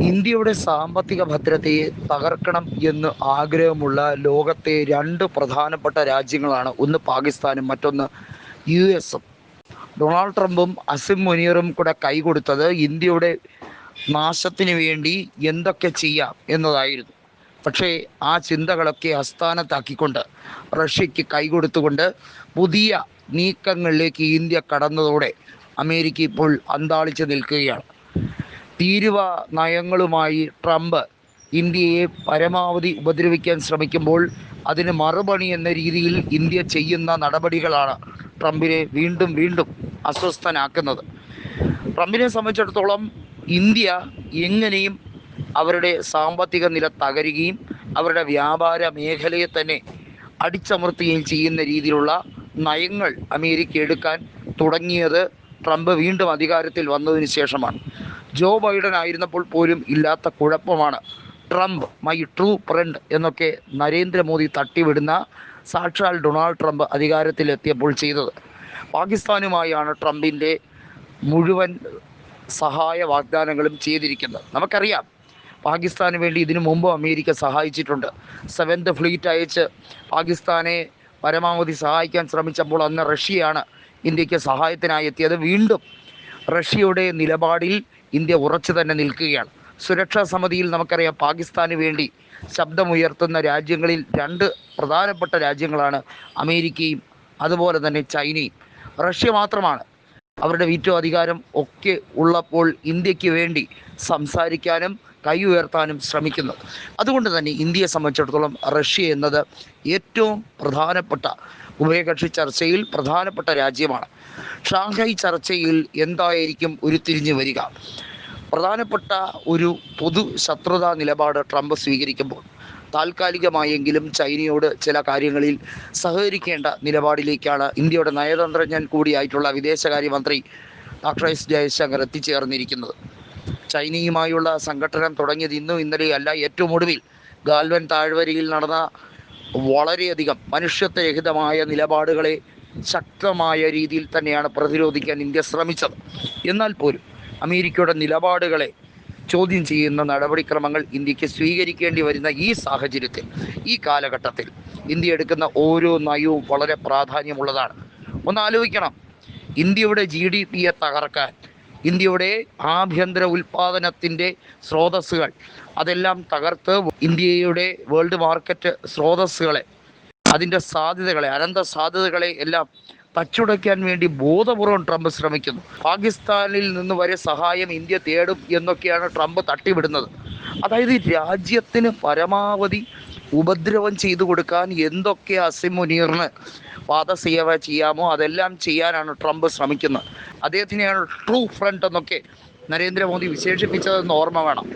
ഇന്ത്യയുടെ സാമ്പത്തിക ഭദ്രതയെ തകർക്കണം എന്ന് ആഗ്രഹമുള്ള ലോകത്തെ രണ്ട് പ്രധാനപ്പെട്ട രാജ്യങ്ങളാണ്. ഒന്ന് പാകിസ്ഥാനും മറ്റൊന്ന് യു എസും. ഡൊണാൾഡ് ട്രംപും അസിം മുനീറും കൂടെ കൈകൊടുത്തത് ഇന്ത്യയുടെ നാശത്തിന് വേണ്ടി എന്തൊക്കെ ചെയ്യാം എന്നതായിരുന്നു. പക്ഷേ ആ ചിന്തകളൊക്കെ അസ്ഥാനത്താക്കിക്കൊണ്ട് റഷ്യയ്ക്ക് കൈകൊടുത്തുകൊണ്ട് പുതിയ നീക്കങ്ങളിലേക്ക് ഇന്ത്യ കടന്നതോടെ അമേരിക്ക ഇപ്പോൾ അന്താളിച്ച് നിൽക്കുകയാണ്. തീരുവ നയങ്ങളുമായി ട്രംപ് ഇന്ത്യയെ പരമാവധി ഉപദ്രവിക്കാൻ ശ്രമിക്കുമ്പോൾ അതിന് മറുപണി എന്ന രീതിയിൽ ഇന്ത്യ ചെയ്യുന്ന നടപടികളാണ് ട്രംപിനെ വീണ്ടും വീണ്ടും അസ്വസ്ഥനാക്കുന്നത്. ട്രംപിനെ സംബന്ധിച്ചിടത്തോളം ഇന്ത്യ എങ്ങനെയും അവരുടെ സാമ്പത്തിക നില തകരുകയും അവരുടെ വ്യാപാര മേഖലയെ തന്നെ അടിച്ചമർത്തുകയും ചെയ്യുന്ന രീതിയിലുള്ള നയങ്ങൾ അമേരിക്ക എടുക്കാൻ തുടങ്ങിയത് ട്രംപ് വീണ്ടും അധികാരത്തിൽ വന്നതിന് ശേഷമാണ്. ജോ ബൈഡൻ ആയിരുന്നപ്പോൾ പോലും ഇല്ലാത്ത കുഴപ്പമാണ്. ട്രംപ് മൈ ട്രൂ ഫ്രണ്ട് എന്നൊക്കെ നരേന്ദ്രമോദി തട്ടിവിടുന്ന സാക്ഷാൽ ഡൊണാൾഡ് ട്രംപ് അധികാരത്തിലെത്തിയപ്പോൾ ചെയ്തത്. പാകിസ്ഥാനുമായാണ് ട്രംപിന്റെ മുഴുവൻ സഹായ വാഗ്ദാനങ്ങളും ചെയ്തിരിക്കുന്നത്. നമുക്കറിയാം പാകിസ്ഥാന് വേണ്ടി ഇതിനു മുമ്പ് അമേരിക്ക സഹായിച്ചിട്ടുണ്ട്. സെവൻത് ഫ്ലീറ്റ് അയച്ച് പാകിസ്ഥാനെ പരമാവധി സഹായിക്കാൻ ശ്രമിച്ചപ്പോൾ അന്ന് റഷ്യയാണ് ഇന്ത്യയ്ക്ക് സഹായത്തിനായി എത്തിയത്. വീണ്ടും റഷ്യയുടെ നിലപാടിൽ ഇന്ത്യ ഉറച്ചു തന്നെ നിൽക്കുകയാണ്. സുരക്ഷാ സമിതിയിൽ നമുക്കറിയാം പാകിസ്ഥാന് വേണ്ടി ശബ്ദമുയർത്തുന്ന രാജ്യങ്ങളിൽ രണ്ട് പ്രധാനപ്പെട്ട രാജ്യങ്ങളാണ് അമേരിക്കയും അതുപോലെ തന്നെ ചൈനയും. റഷ്യ മാത്രമാണ്. അവരുടെ വീറ്റോ അധികാരം ഒക്കെ ഉള്ളപ്പോൾ ഇന്ത്യയ്ക്ക് വേണ്ടി സംസാരിക്കാനും കൈ ഉയർത്താനും ശ്രമിക്കുന്നത്. അതുകൊണ്ട് തന്നെ ഇന്ത്യയെ സംബന്ധിച്ചിടത്തോളം റഷ്യ എന്നത് ഏറ്റവും പ്രധാനപ്പെട്ട ഉഭയകക്ഷി ചർച്ചയിൽ പ്രധാനപ്പെട്ട രാജ്യമാണ്. ഷാങ്ഹായ് ചർച്ചയിൽ എന്തായിരിക്കും ഉരുത്തിരിഞ്ഞു വരിക? പ്രധാനപ്പെട്ട ഒരു പൊതു ശത്രുതാ നിലപാട് ട്രംപ് സ്വീകരിക്കുമ്പോൾ താൽക്കാലികമായെങ്കിലും ചൈനയോട് ചില കാര്യങ്ങളിൽ സഹകരിക്കേണ്ട നിലപാടിലേക്കാണ് ഇന്ത്യയുടെ നയതന്ത്രജ്ഞൻ കൂടിയായിട്ടുള്ള വിദേശകാര്യമന്ത്രി ഡോക്ടർ എസ് ജയശങ്കർ എത്തിച്ചേർന്നിരിക്കുന്നത്. ചൈനയുമായുള്ള സംഘടനം തുടങ്ങിയത് ഇന്നും ഇന്നലെയല്ല ഏറ്റവും ഒടുവിൽ ഗാൽവൻ താഴ്വരയിൽ നടന്ന വളരെയധികം മനുഷ്യത്വരഹിതമായ നിലപാടുകളെ ശക്തമായ രീതിയിൽ തന്നെയാണ് പ്രതിരോധിക്കാൻ ഇന്ത്യ ശ്രമിച്ചത്. എന്നാൽ പോലും അമേരിക്കയുടെ നിലപാടുകളെ ചോദ്യം ചെയ്യുന്ന നടപടിക്രമങ്ങൾ ഇന്ത്യയ്ക്ക് സ്വീകരിക്കേണ്ടി വരുന്ന ഈ സാഹചര്യത്തിൽ ഈ കാലഘട്ടത്തിൽ ഇന്ത്യ എടുക്കുന്ന ഓരോ നയവും വളരെ പ്രാധാന്യമുള്ളതാണ്. ഒന്ന് ആലോചിക്കണം. ഇന്ത്യയുടെ ജി ഡി പിയെ തകർക്കാൻ ഇന്ത്യയുടെ ആഭ്യന്തര ഉൽപാദനത്തിന്റെ സ്രോതസ്സുകൾ. അതെല്ലാം തകർത്ത് ഇന്ത്യയുടെ വേൾഡ് മാർക്കറ്റ് സ്രോതസ്സുകളെ അതിന്റെ സാധ്യതകളെ അനന്ത സാധ്യതകളെ എല്ലാം തച്ചുടയ്ക്കാൻ വേണ്ടി ബോധപൂർവം ട്രംപ് ശ്രമിക്കുന്നു. പാകിസ്ഥാനിൽ നിന്ന് വരെ സഹായം ഇന്ത്യ തേടും എന്നൊക്കെയാണ് ട്രംപ് തട്ടിവിടുന്നത്. അതായത് രാജ്യത്തിന് പരമാവധി ഉപദ്രവം ചെയ്തു കൊടുക്കാൻ എന്തൊക്കെ അസിം മുനീറിന് പാദസേവ ചെയ്യാമോ അതെല്ലാം ചെയ്യാനാണ് ട്രംപ് ശ്രമിക്കുന്നത്. അദ്ദേഹത്തിനെയാണ് ട്രൂ ഫ്രണ്ട് എന്നൊക്കെ നരേന്ദ്രമോദി വിശേഷിപ്പിച്ചതെന്ന് ഓർമ്മ വേണം.